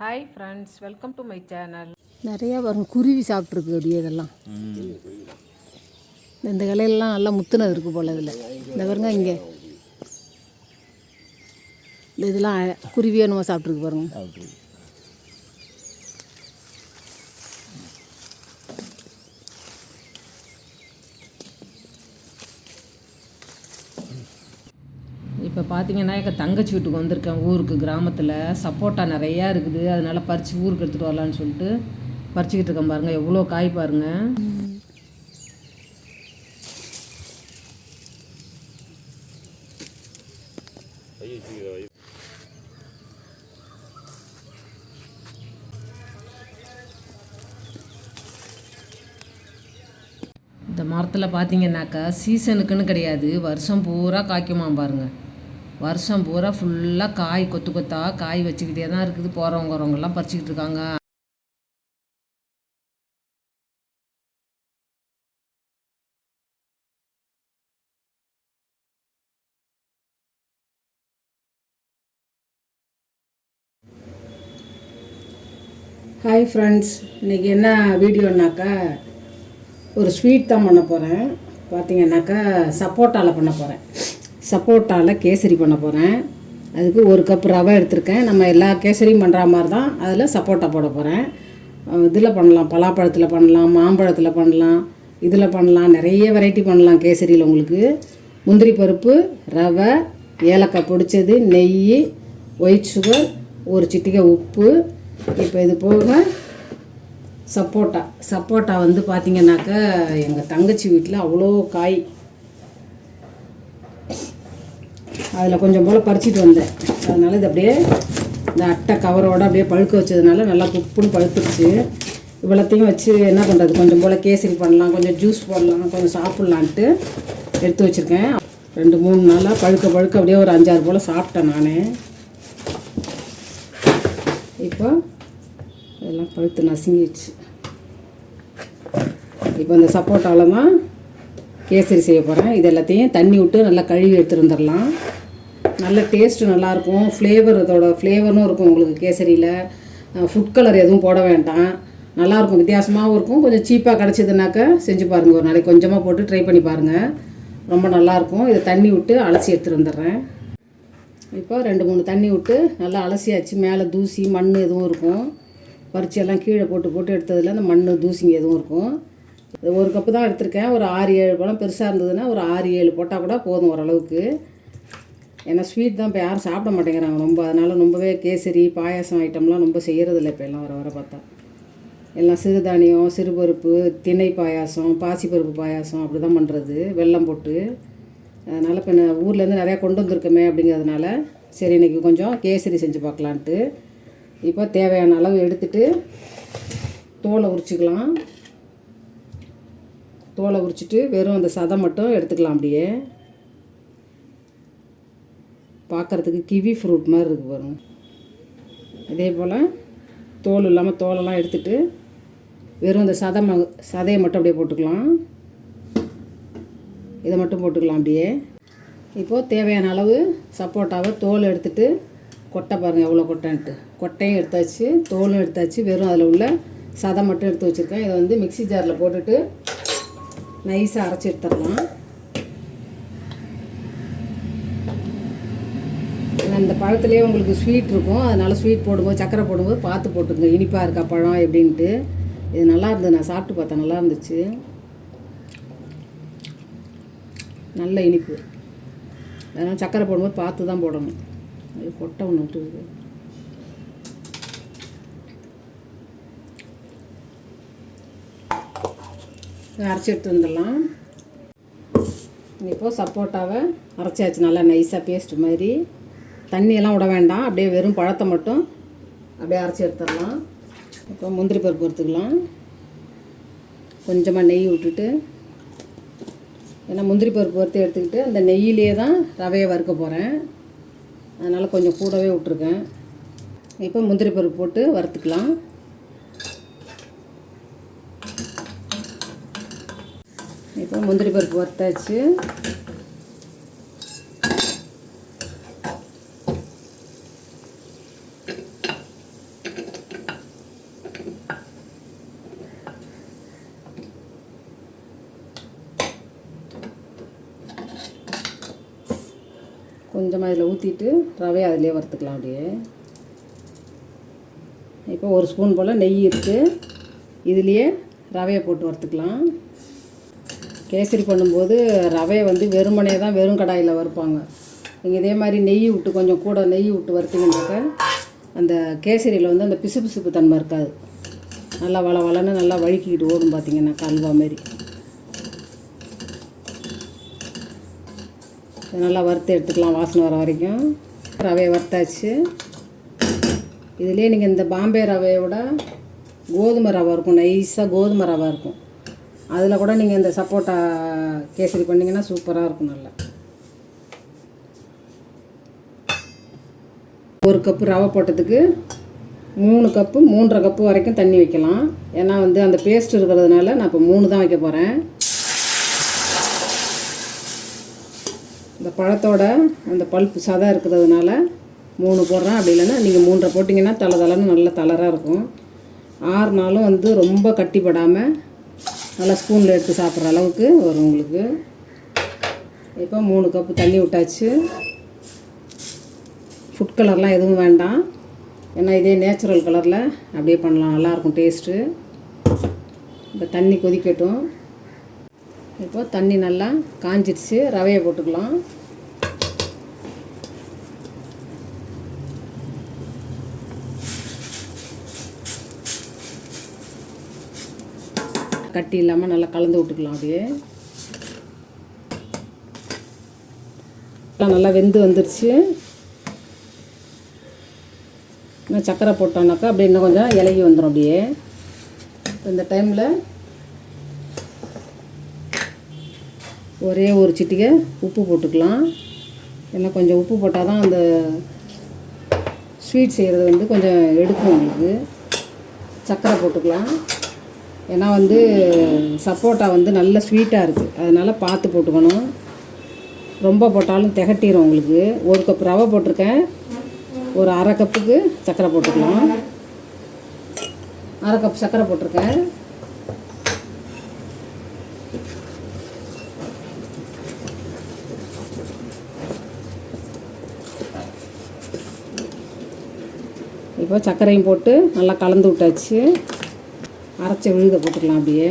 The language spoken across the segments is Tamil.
Hi friends welcome to my channel நிறையா வரும். குருவி சாப்பிட்ருக்கு அப்படியே இதெல்லாம். இந்த இலையெல்லாம் நல்லா முத்துனது இருக்கு போல் இதில். இந்த பாருங்க இங்கே. இந்த இதெல்லாம் அ- குருவி என்னமோ சாப்பிட்ருக்கு பாருங்க. இப்போ பார்த்தீங்கன்னா எங்கள் தங்கச்சி வீட்டுக்கு வந்திருக்கேன். ஊருக்கு கிராமத்தில். சப்போட்டா நிறையா இருக்குது. அதனால் பறித்து ஊருக்கு எடுத்துகிட்டு வரலான்னு சொல்லிட்டு பறிச்சுக்கிட்டு இருக்கேன் பாருங்கள் எவ்வளோ காய் பாருங்கள் இந்த மரத்தில் பார்த்தீங்கன்னாக்கா சீசனுக்குன்னு கிடையாது. வருஷம் பூரா காய்க்குமா பாருங்கள் வருஷம் பூரா ஃபுல்லாக காய் கொத்து கொத்தா காய் வச்சுக்கிட்டே தான் இருக்குது. போகிறவங்க வரவங்கெல்லாம் பறிச்சுக்கிட்டு இருக்காங்க. ஹாய் ஃப்ரெண்ட்ஸ் இன்றைக்கி என்ன வீடியோனாக்கா ஒரு ஸ்வீட் தான் பண்ண போகிறேன் பார்த்தீங்கன்னாக்கா சப்போட்டாவில் பண்ண போகிறேன் சப்போட்டாவில் கேசரி பண்ண போகிறேன் அதுக்கு ஒரு கப் ரவை எடுத்திருக்கேன். நம்ம எல்லா கேசரியும் பண்ணுற மாதிரி தான் அதில் சப்போட்டா போட போகிறேன் இதில் பண்ணலாம். பலாப்பழத்தில் பண்ணலாம் மாம்பழத்தில் பண்ணலாம் இதில் பண்ணலாம். நிறைய வெரைட்டி பண்ணலாம் கேசரியில் உங்களுக்கு. முந்திரி பருப்பு ரவை ஏலக்காய் பொடிச்சது நெய் ஒயிட் சுகர் ஒரு சிட்டிகை உப்பு. இப்போ இது போக சப்போட்டா. சப்போட்டா வந்து பார்த்திங்கனாக்கா எங்கள் தங்கச்சி வீட்டில் அவ்வளோ காய் அதில் கொஞ்சம் போல் பறிச்சிட்டு வந்தேன். அதனால் இது அப்படியே இந்த அட்டை கவரோட அப்படியே பழுக்க வச்சதுனால நல்லா குப்புன்னு பழுத்துருச்சு. இவ்வளோத்தையும் வச்சு என்ன பண்ணுறது கொஞ்சம் போல் கேசரி பண்ணலாம் கொஞ்சம் ஜூஸ் போடலாம் கொஞ்சம் சாப்பிட்லான்ட்டு எடுத்து வச்சுருக்கேன். ரெண்டு மூணு நாளாக பழுக்க பழுக்க அப்படியே ஒரு அஞ்சாறு போல் சாப்பிட்டேன் நான். இப்போ இதெல்லாம் பழுத்து நசுங்கிடுச்சு. இப்போ இந்த சப்போட்டாவில் தான் கேசரி செய்ய போகிறேன் இது எல்லாத்தையும் தண்ணி விட்டு நல்லா கழுவி எடுத்துட்டு வந்துடலாம். நல்ல டேஸ்ட்டு நல்லாயிருக்கும். ஃப்ளேவர் இதோட ஃப்ளேவரும் இருக்கும் உங்களுக்கு கேசரியில். ஃபுட் கலர் எதுவும் போட வேண்டாம். நல்லாயிருக்கும் வித்தியாசமாகவும் இருக்கும். கொஞ்சம் சீப்பாக கிடச்சிதுனாக்கா செஞ்சு பாருங்கள் ஒரு நாளைக்கு கொஞ்சமாக போட்டு ட்ரை பண்ணி பாருங்கள் ரொம்ப நல்லாயிருக்கும். இதை தண்ணி விட்டு அலசி எடுத்துகிட்டு வந்துடுறேன். இப்போ ரெண்டு மூணு தண்ணி விட்டு நல்லா அலசியாச்சு. மேலே தூசி மண் எதுவும் இருக்கும். பறிச்சு கீழே போட்டு போட்டு எடுத்ததில் அந்த மண் தூசிங்க எதுவும் இருக்கும். ஒரு கப்பு தான் எடுத்திருக்கேன். ஒரு ஆறு ஏழு பழம் பெருசாக இருந்ததுன்னா ஒரு ஆறு ஏழு போட்டால் கூட போதும் ஓரளவுக்கு. ஏன்னா ஸ்வீட் தான் இப்போ யாரும் சாப்பிட மாட்டேங்கிறாங்க ரொம்ப. அதனால் ரொம்பவே கேசரி பாயாசம் ஐட்டம்லாம் ரொம்ப செய்கிறதில்ல இப்போ எல்லாம் வர வர பார்த்தா. எல்லாம் சிறுதானியம் சிறுபருப்பு திணை பாயாசம் பாசிப்பருப்பு பாயாசம் அப்படி தான் பண்ணுறது வெல்லம் போட்டு. அதனால் இப்போ நான் ஊர்லேருந்து நிறையா கொண்டு வந்திருக்கோமே அப்படிங்கிறதுனால சரி இன்றைக்கி கொஞ்சம் கேசரி செஞ்சு பார்க்கலான்ட்டு. இப்போ தேவையான அளவு எடுத்துகிட்டு தோலை உரிச்சிக்கலாம். தோலை உரிச்சிட்டு வெறும் அந்த சதை மட்டும் எடுத்துக்கலாம் அப்படியே. பார்க்குறதுக்கு கிவி ஃப்ரூட் மாதிரி இருக்குது பாருங்கள் அதே போல் தோல் இல்லாமல் தோலெல்லாம் எடுத்துட்டு வெறும் அந்த சதை ம சதையை மட்டும் அப்படியே போட்டுக்கலாம். இதை மட்டும் போட்டுக்கலாம் அப்படியே. இப்போது தேவையான அளவு சப்போட்டாவை தோல் எடுத்துட்டு கொட்டை பாருங்கள் எவ்வளோ கொட்டைன்ட்டு. கொட்டையும் எடுத்தாச்சு தோலும் எடுத்தாச்சு வெறும் அதில் உள்ள சதை மட்டும் எடுத்து வச்சுருக்கேன். இதை வந்து மிக்ஸி ஜாரில் போட்டுட்டு நைஸாக அரைச்சி எடுத்துடலாம். இந்த பழத்துலேயே உங்களுக்கு ஸ்வீட் இருக்கும். அதனால் ஸ்வீட் போடும்போது சக்கரை போடும்போது பார்த்து போட்டுங்க இனிப்பாக இருக்கா பழம் எப்படின்ட்டு. இது நல்லா இருந்தது. நான் சாப்பிட்டு பார்த்தேன். நல்லா இருந்துச்சு. நல்ல இனிப்பு. அதனால் சக்கரை போடும்போது பார்த்து தான் போடணும். அது கொட்டை ஒன்று விட்டுருது அரைச்சி எடுத்து வந்துடலாம். சப்போட்டாவை அரைச்சாச்சு. நல்லா நைஸாக பேஸ்ட் மாதிரி. தண்ணியெல்லாம் விட வேண்டாம். அப்படியே வெறும் பழத்தை மட்டும் அப்படியே அரைச்சி எடுத்துடலாம். இப்போ முந்திரி பருப்பு எடுத்துக்கலாம் கொஞ்சமாக நெய் விட்டுட்டு ஏன்னா முந்திரி பருப்பு வறுத்து எடுத்துக்கிட்டு அந்த நெய்யிலே தான் ரவையை வறுக்க போகிறேன் அதனால் கொஞ்சம் கூடவே விட்ருக்கேன் இப்போ முந்திரி பருப்பு போட்டு வறுத்துக்கலாம். இப்போ முந்திரி பருப்பு வறுத்தாச்சு கொஞ்சமாக இதில் ஊற்றிட்டு ரவையை அதிலே வறுத்துக்கலாம் அப்படியே. இப்போ ஒரு ஸ்பூன் போல் நெய் இருக்குது இதுலேயே ரவையை போட்டு வறுத்துக்கலாம். கேசரி பண்ணும்போது ரவையை வந்து வெறுமனே தான் வெறும் கடாயில் வறுப்பாங்க. நீங்கள் இதே மாதிரி நெய் விட்டு கொஞ்சம் கூட நெய் விட்டு வறுத்தீங்கன்னாக்க அந்த கேசரியில் வந்து அந்த பிசுபிசுப்பு தன்மை இருக்காது. நல்லா வள வளன்னு நல்லா வழுக்கிக்கிட்டு ஓடும் பார்த்தீங்கன்னா கல்வா மாதிரி. நல்லா வறுத்து எடுத்துக்கலாம் வாசனை வர வரைக்கும். ரவையை வறுத்தாச்சு. இதுலேயே நீங்கள் இந்த பாம்பே ரவையோட கோதுமை ரவை இருக்கும் நைஸாக கோதுமை ரவை இருக்கும். அதில் கூட நீங்கள் இந்த சப்போட்டா கேசரி பண்ணிங்கன்னா சூப்பராக இருக்கும் நல்லா. ஒரு கப்பு ரவை போட்டதுக்கு மூணு கப்பு மூன்றரை கப்பு வரைக்கும் தண்ணி வைக்கலாம். ஏன்னா வந்து அந்த பேஸ்ட் இருக்கிறதுனால நான் இப்போ மூணு தான் வைக்க போகிறேன் இந்த பழத்தோட அந்த பல்ப்பு சதை இருக்கிறதுனால மூணு போடுறேன். அப்படி இல்லைன்னா நீங்கள் மூன்றரை போட்டிங்கன்னா தலை தலைன்னு நல்ல தளராக இருக்கும். ஆறு நாளும் வந்து ரொம்ப கட்டிப்படாமல் நல்லா ஸ்பூனில் எடுத்து சாப்பிட்ற அளவுக்கு வரும் உங்களுக்கு. இப்போ மூணு கப்பு தண்ணி விட்டாச்சு. ஃபுட் கலர்லாம் எதுவும் வேண்டாம். ஏன்னா இதே நேச்சுரல் கலரில் அப்படியே பண்ணலாம். நல்லாயிருக்கும் டேஸ்ட்டு இப்போ தண்ணி கொதிக்கட்டும். இப்போ தண்ணி நல்லா காஞ்சிடுச்சு ரவையை போட்டுக்கலாம். கட்டி இல்லாமல் நல்லா கலந்து விட்டுக்கலாம் அப்படியே. நல்லா வெந்து வந்துருச்சு. இன்னும் சர்க்கரை போட்டோம்னாக்கா அப்படியே இன்னும் கொஞ்சம் இலகி வந்துடும் அப்படியே. இந்த டைமில் ஒரே ஒரு சிட்டிகை உப்பு போட்டுக்கலாம். ஏன்னா கொஞ்சம் உப்பு போட்டால் தான் அந்த ஸ்வீட் செய்கிறது வந்து கொஞ்சம் எடுக்கும் உங்களுக்கு. சர்க்கரை போட்டுக்கலாம். ஏன்னா வந்து சப்போட்டா வந்து நல்ல ஸ்வீட்டாக இருக்குது அதனால் பார்த்து போட்டுக்கணும். ரொம்ப போட்டாலும் திகட்டிடும் உங்களுக்கு. ஒரு கப் ரவை போட்டிருக்கேன். ஒரு அரை கப்புக்கு சர்க்கரை போட்டுக்கலாம். அரை கப் சர்க்கரை போட்டிருக்கேன். இப்போ சர்க்கரையும் போட்டு நல்லா கலந்து விட்டாச்சு. அரைச்ச விழுத போட்டுக்கலாம் அப்படியே.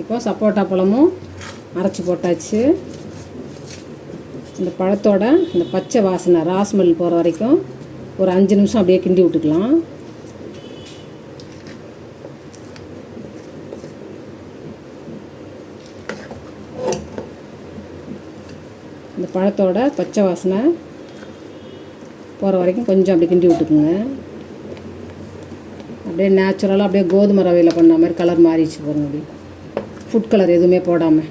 இப்போ சப்போட்டா பழமும் அரைச்சி போட்டாச்சு. இந்த பழத்தோட இந்த பச்சை வாசனை ராஸ்மெல் போகிற வரைக்கும் ஒரு அஞ்சு நிமிஷம் அப்படியே கிண்டி விட்டுக்கலாம். இந்த பழத்தோட பச்சை வாசனை போகிற வரைக்கும் கொஞ்சம் அப்படியே கிண்டி விட்டுக்குங்க. அப்படியே நேச்சுரலாக அப்படியே கோதுமை ரவையில் பண்ண மாதிரி கலர் மாறிடுச்சு பாருங்க அப்படி. ஃபுட் கலர் எதுவுமே போடாமல்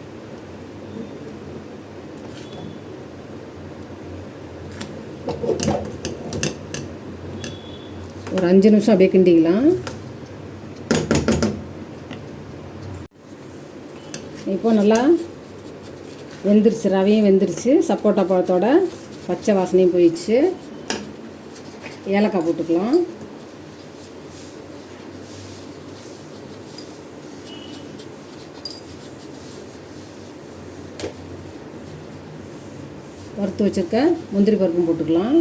ஒரு அஞ்சு நிமிஷம் அப்படியே கிண்டிக்கலாம். இப்போ நல்லா வெந்துருச்சு ரவையும் வெந்துருச்சு சப்போட்டா பழத்தோட பச்சை வாசனையும் போயிடுச்சு. ஏலக்காய் போட்டுக்கலாம். வறுத்து வச்சுருக்க முந்திரி பருப்பும் போட்டுக்கலாம்.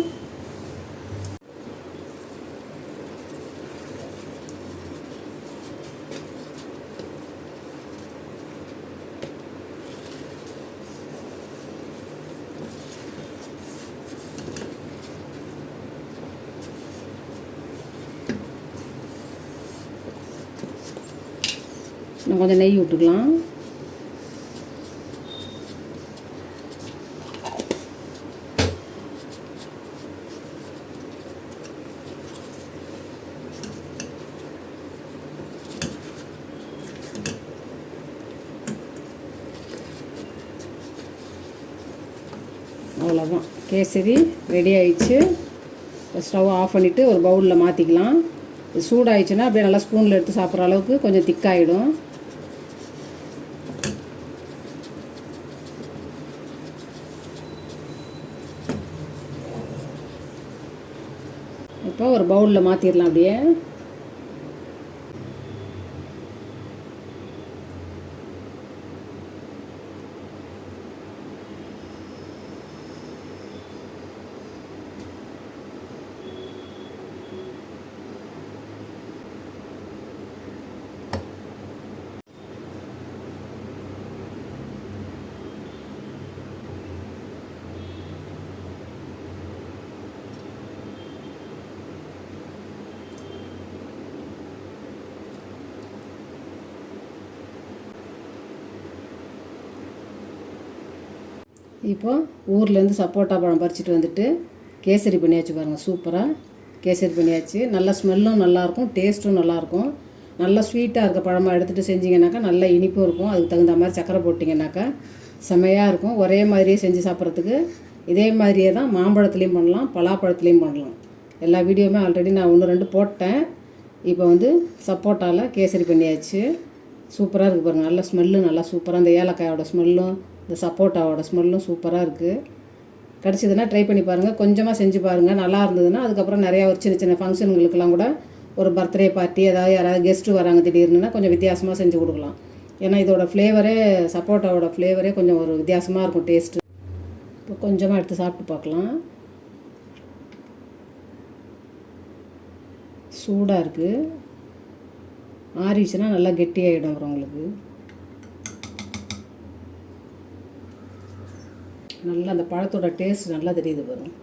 இன்னும் கொஞ்சம் நெய் விட்டுக்கலாம். அவ்வளோதான் கேசரி ரெடி ஆயிடுச்சு. ஸ்டவ் ஆஃப் பண்ணிவிட்டு ஒரு பவுலில் மாற்றிக்கலாம் சூடாயிடுச்சுன்னா அப்படியே நல்லா ஸ்பூனில் எடுத்து சாப்பிட்ற அளவுக்கு கொஞ்சம் திக்காகிடும் இப்போ ஒரு பவுலில் மாற்றிடலாம் அப்படியே. இப்போ ஊர்லேருந்து சப்போட்டா பழம் பறிச்சிட்டு வந்துட்டு கேசரி பண்ணியாச்சு பாருங்கள் சூப்பராக கேசரி பண்ணியாச்சு. நல்ல ஸ்மெல்லும் நல்லாயிருக்கும் டேஸ்ட்டும் நல்லாயிருக்கும். நல்லா ஸ்வீட்டாக இருக்க பழமாக எடுத்துகிட்டு செஞ்சிங்கனாக்கா நல்ல இனிப்பும் இருக்கும். அதுக்கு தகுந்த மாதிரி சக்கரை போட்டிங்கனாக்கா செமையாக இருக்கும். ஒரே மாதிரியே செஞ்சு சாப்பிட்றதுக்கு இதே மாதிரியே தான் மாம்பழத்துலேயும் பண்ணலாம் பலாப்பழத்துலேயும் பண்ணலாம். எல்லா வீடியோவுமே ஆல்ரெடி நான் ஒன்று ரெண்டு போட்டேன். இப்போ வந்து சப்போட்டாவில் கேசரி பண்ணியாச்சு. சூப்பராக இருக்குது பாருங்கள் நல்ல ஸ்மெல்லு நல்லா சூப்பராக இந்த ஏலக்காயோட ஸ்மெல்லும் இந்த சப்போட்டாவோட ஸ்மெல்லும் சூப்பராக இருக்குது கிடச்சிதுன்னா ட்ரை பண்ணி பாருங்கள் கொஞ்சமாக செஞ்சு பாருங்கள் நல்லா இருந்ததுன்னா அதுக்கப்புறம் நிறையா ஒரு சின்ன சின்ன ஃபங்க்ஷனுங்களுக்கெல்லாம் கூட ஒரு பர்த்டே பார்ட்டி ஏதாவது யாராவது கெஸ்ட்டு வராங்க திடீர்னுனா கொஞ்சம் வித்தியாசமாக செஞ்சு கொடுக்கலாம். ஏன்னா இதோட ஃப்ளேவரே சப்போட்டாவோட ஃப்ளேவரே கொஞ்சம் ஒரு வித்தியாசமாக இருக்கும் டேஸ்ட்டு இப்போ கொஞ்சமாக எடுத்து சாப்பிட்டு பார்க்கலாம். சூடாக இருக்குது ஆறிடுச்சுன்னா நல்லா கெட்டியாகிடும் அப்புறம் உங்களுக்கு. நல்லா அந்த பழத்தோட டேஸ்ட் நல்லா தெரியுது வரும்